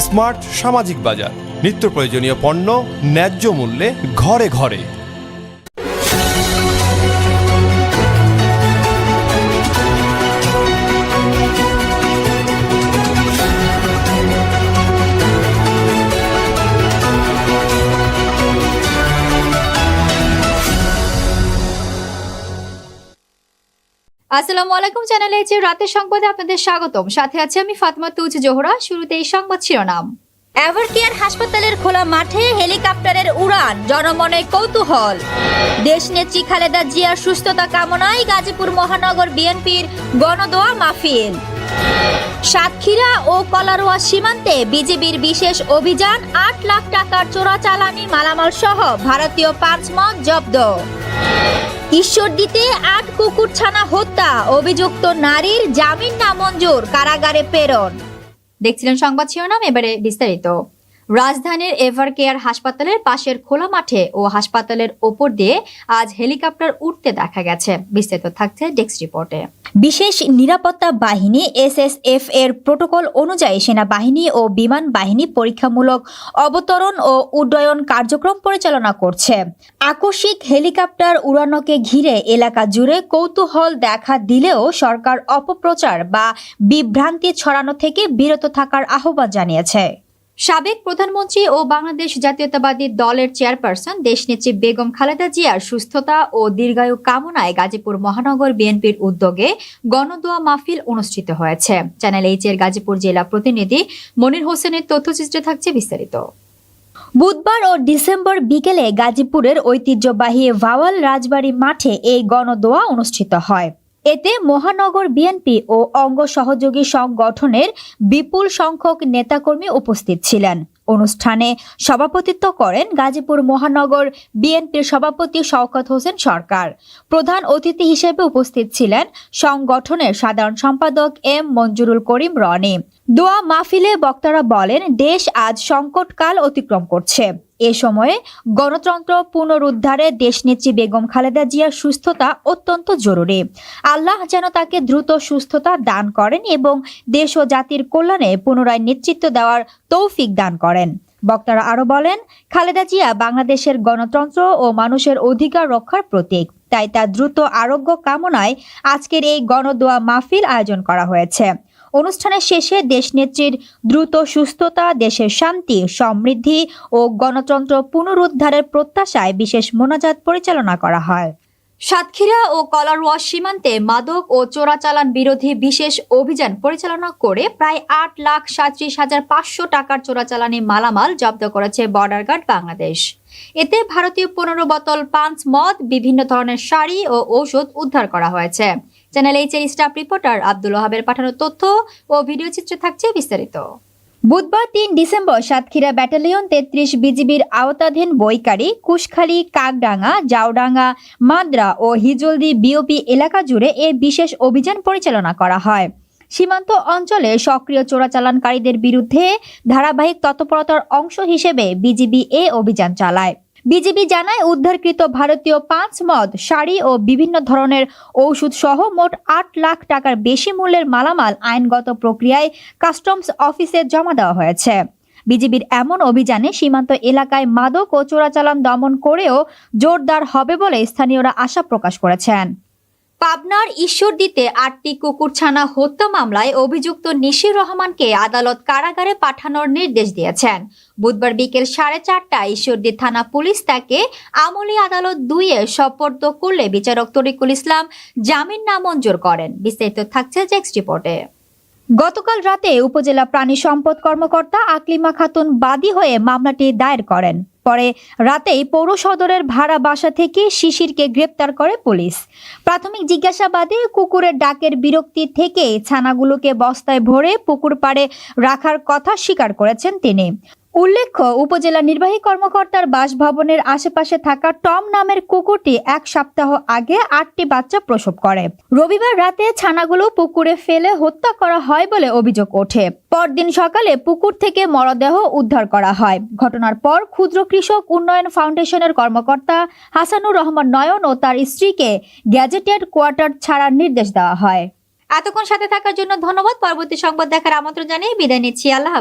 Smart সামাজিক বাজার। নিত্য প্রয়োজনীয় পণ্য ন্যায্য মূল্যে ঘরে ঘরে। আসসালামু আলাইকুম চ্যানেলে যে রাতের সংবাদে আপনাদের স্বাগতম। সাথে আছে আমি ফাতমা তুজ জোহরা। শুরুতে এই সংবাদ শিরোনাম। এভারকেয়ার হাসপাতালের খোলা মাঠে হেলিকপ্টারের উড়ান, জনমনে কৌতূহল। দেশনেত্রী খালেদা জিয়ার সুস্থতা কামনায় গাজীপুর মহানগর বিএনপির গণদোয়া মাহফিল। সাতক্ষীরা ও কলারোয়া সীমান্তে বিজেপির বিশেষ অভিযান, আট লাখ টাকার চোরাচালানি মালামাল সহ ভারতীয় পাঁচ মদ জব্দ। ঈশ্বরদীতে আট কুকুরছানা হত্যা, অভিযুক্ত নারীর জামিন নামঞ্জুর, কারাগারে প্রেরণ। দেখছিলেন সংবাদ শিরোনাম, এবারে বিস্তারিত। রাজধানীর এভার কেয়ার হাসপাতালের পাশের খোলা মাঠে ও হাসপাতালের ওপর দিয়ে আজ হেলিকপ্টার উঠতে দেখা গেছে। বিস্তারিত থাকছে ডেস্ক রিপোর্টে। বিশেষ নিরাপত্তা বাহিনী এসএসএফ এর প্রোটোকল অনুযায়ী সেনাবাহিনী ও বিমান বাহিনী পরীক্ষামূলক অবতরণ ও উড্ডয়ন কার্যক্রম পরিচালনা করছে। আকস্মিক হেলিকপ্টার উড়ানোকে ঘিরে এলাকা জুড়ে কৌতূহল দেখা দিলেও সরকার অপপ্রচার বা বিভ্রান্তি ছড়ানো থেকে বিরত থাকার আহ্বান জানিয়েছে। সাবেক প্রধানমন্ত্রী ও বাংলাদেশ জাতীয়তাবাদী দলের চেয়ারপারসন দেশনেত্রী বেগম খালেদা জিয়ার সুস্থতা ও দীর্ঘায়ু কামনায় গাজীপুর মহানগর বিএনপির উদ্যোগে গণদোয়া মাহফিল অনুষ্ঠিত হয়েছে। চ্যানেল এইচ এর গাজীপুর জেলা প্রতিনিধি মনির হোসেনের তথ্যচিত্রে থাকছে বিস্তারিত। বুধবার ও ডিসেম্বর বিকেলে গাজীপুরের ঐতিহ্যবাহী ভাওয়াল রাজবাড়ী মাঠে এই গণদোয়া অনুষ্ঠিত হয়। এতে মহানগর বিএনপি ও অঙ্গ সহযোগী সংগঠনের বিপুল সংখ্যক নেতাকর্মী উপস্থিত ছিলেন। অনুষ্ঠানে সভাপতিত্ব করেন গাজীপুর মহানগর বিএনপির সভাপতি শওকত হোসেন সরকার। প্রধান অতিথি হিসেবে উপস্থিত ছিলেন সংগঠনের সাধারণ সম্পাদক এম মঞ্জুরুল করিম রনি। দোয়া মাহফিলে বক্তারা বলেন, দেশ আজ সংকটকাল অতিক্রম করছে। এ সময়ে গণতন্ত্র পুনরুদ্ধারে দেশনেত্রী বেগম খালেদা জিয়ার সুস্থতা অত্যন্ত জরুরি। আল্লাহ যেন তাকে দ্রুত সুস্থতা দান করেন এবং দেশ ও জাতির কল্যাণে পুনরায় নেতৃত্ব দেওয়ার তৌফিক দান করেন। বক্তারা আরও বলেন, খালেদা জিয়া বাংলাদেশের গণতন্ত্র ও মানুষের অধিকার রক্ষার প্রতীক। তাই তার দ্রুত আরোগ্য কামনায় আজকের এই গণদোয়া মাহফিল আয়োজন করা হয়েছে। অনুষ্ঠানের শেষে দেশনেত্রীর দ্রুত সুস্থতা, দেশের শান্তি, সমৃদ্ধি ও গণতন্ত্র পুনরুদ্ধারের প্রত্যাশায় বিশেষ মোনাজাত পরিচালনা করা হয়। সাতক্ষীরা ও কলারওয়া সীমান্তে মাদক ও চোরাচালান বিরোধী বিশেষ অভিযান পরিচালনা করে প্রায় আট লাখ সাঁত্রিশ হাজার পাঁচশো টাকার চোরাচালানি মালামাল জব্দ করেছে বর্ডার গার্ড বাংলাদেশ। এতে ভারতীয় পনেরো বোতল পাঁচ মদ, বিভিন্ন ধরনের শাড়ি ও ঔষধ উদ্ধার করা হয়েছে। চ্যানেল এইচ এর স্টাফ রিপোর্টার আব্দুল ওহাবের পাঠানো তথ্য ও ভিডিও চিত্র থাকছে বিস্তারিত। বুধবার তিন ডিসেম্বর সাতক্ষীরা ব্যাটালিয়ন তেত্রিশ বিজিবির আওতাধীন বৈকারী, কুশখালী, কাকডাঙ্গা জাউডাঙ্গা মাদ্রা ও হিজলদি বিওপি এলাকা জুড়ে এ বিশেষ অভিযান পরিচালনা করা হয়। সীমান্ত অঞ্চলে সক্রিয় চোরাচালানকারীদের বিরুদ্ধে ধারাবাহিক তৎপরতার অংশ হিসেবে বিজিবি এ অভিযান চালায়। বিজিবি জানায়, উদ্ধারকৃত ভারতীয় পাঁচ মদ, শাড়ি ও বিভিন্ন ধরনের ঔষধ সহ মোট আট লাখ টাকার বেশি মূল্যের মালামাল আইনগত প্রক্রিয়ায় কাস্টমস অফিসে জমা দেওয়া হয়েছে। বিজিবির এমন অভিযানে সীমান্ত এলাকায় মাদক ও চোরাচালান দমন করেও জোরদার হবে বলে স্থানীয়রা আশা প্রকাশ করেছেন। পাবনার ঈশ্বরদীতে আটটি কুকুরছানা হত্যা মামলায় অভিযুক্ত নিশির রহমানকে আদালত কারাগারে পাঠানোর নির্দেশ দিয়েছেন। বুধবার বিকেল সাড়ে চারটায় ঈশ্বরদী থানা পুলিশ তাকে আমলি আদালত দুইয়ে সপর্দ করলে বিচারক তরিকুল ইসলাম জামিন নামঞ্জুর করেন। বিস্তারিত থাকছে জেক্স রিপোর্টে। গতকাল রাতে উপজেলা প্রাণী সম্পদ কর্মকর্তা আকলিমা খাতুন বাদী হয়ে মামলাটি দায়ের করেন। পরে রাতেই পৌর সদরের ভাড়া বাসা থেকে শিশিরকে গ্রেপ্তার করে পুলিশ। প্রাথমিক জিজ্ঞাসাবাদে কুকুরের ডাকের বিরক্তি থেকে ছানাগুলোকে বস্তায় ভরে পুকুর পাড়ে রাখার কথা স্বীকার করেছেন তিনি। উল্লেখ্য, উপজেলা নির্বাহী কর্মকর্তার বাসভবনের আশেপাশে থাকা টম নামের কুকুরটি এক সপ্তাহ আগে আটটি বাচ্চা প্রসব করে। রবিবার রাতে ছানাগুলো পুকুরে ফেলে হত্যা করা হয় বলে অভিযোগ ওঠে। পরদিন সকালে পুকুর থেকে মরদেহ উদ্ধার করা হয়। ঘটনার পর ক্ষুদ্র কৃষক উন্নয়ন ফাউন্ডেশনের কর্মকর্তা হাসানুর রহমান নয়ন ও তার স্ত্রীকে গ্যাজেটেড কোয়ার্টার ছাড়ার নির্দেশ দেওয়া হয়। এতক্ষণ সাথে থাকার জন্য ধন্যবাদ। পরবর্তী সংবাদ দেখার আমন্ত্রণ জানিয়ে বিদায় নিচ্ছি। আল্লাহ